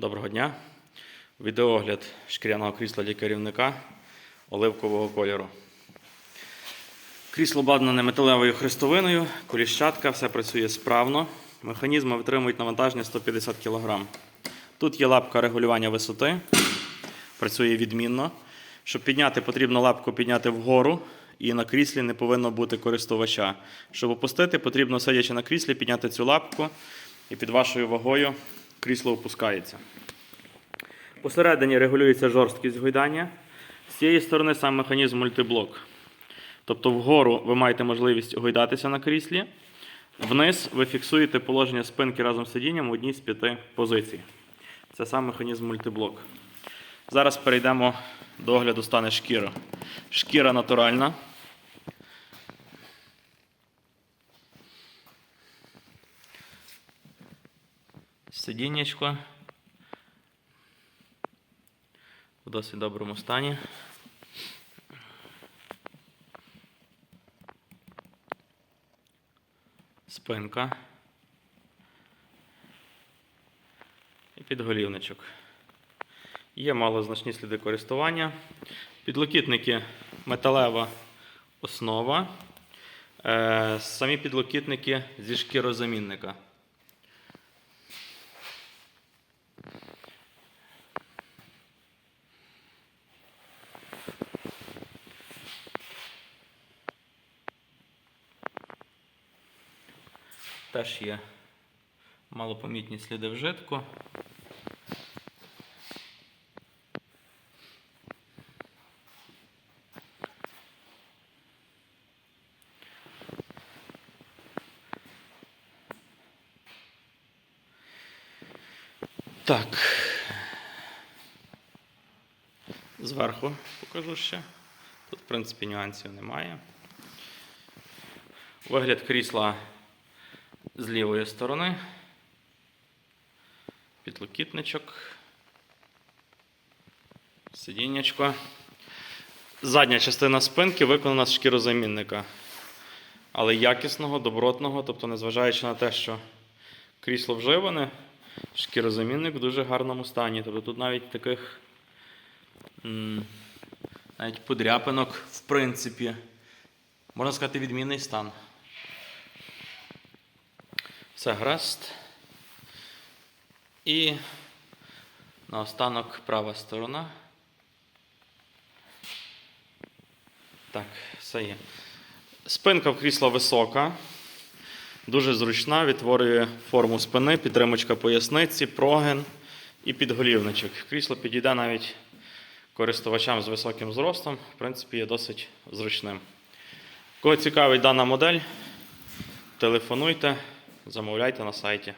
Доброго дня. Відеогляд шкіряного крісла для керівника оливкового кольору. Крісло обладнане металевою хрестовиною, коліщатка, все працює справно. Механізми витримують навантаження 150 кг. Тут є лапка регулювання висоти, працює відмінно. Щоб підняти, потрібно лапку підняти вгору, і на кріслі не повинно бути користувача. Щоб опустити, потрібно, сидячи на кріслі, підняти цю лапку, і під вашою вагою крісло опускається. Посередині регулюється жорсткість гойдання. З цієї сторони сам механізм мультиблок. Тобто вгору ви маєте можливість гойдатися на кріслі, вниз ви фіксуєте положення спинки разом з сидінням в одній з п'яти позицій. Це сам механізм мультиблок. Зараз перейдемо до огляду стане шкіра. Шкіра натуральна. Сидіннячко в досить доброму стані. Спинка. І підголівничок. Є малозначні сліди користування. Підлокітники металева основа. Е, самі підлокітники зі шкірозамінника. Теж є малопомітні сліди вжитку. Так. Зверху покажу ще. Тут, в принципі, нюансів немає. Вигляд крісла з лівої сторони. Підлокітничок. Сидіннячко. Задня частина спинки виконана з шкірозамінника. Але якісного, добротного, тобто, незважаючи на те, що крісло вживане, шкірозамінник в дуже гарному стані. Тобто тут навіть таких навіть подряпинок, в принципі, можна сказати, відмінний стан. Все гаразд. І наостанок права сторона. Так, все є. Спинка в крісла висока, дуже зручна, відтворює форму спини, підтримочка поясниці, прогин і підголівничок. Крісло підійде навіть користувачам з високим зростом, в принципі, є досить зручним. Кого цікавить дана модель, телефонуйте, замовляйте на сайті.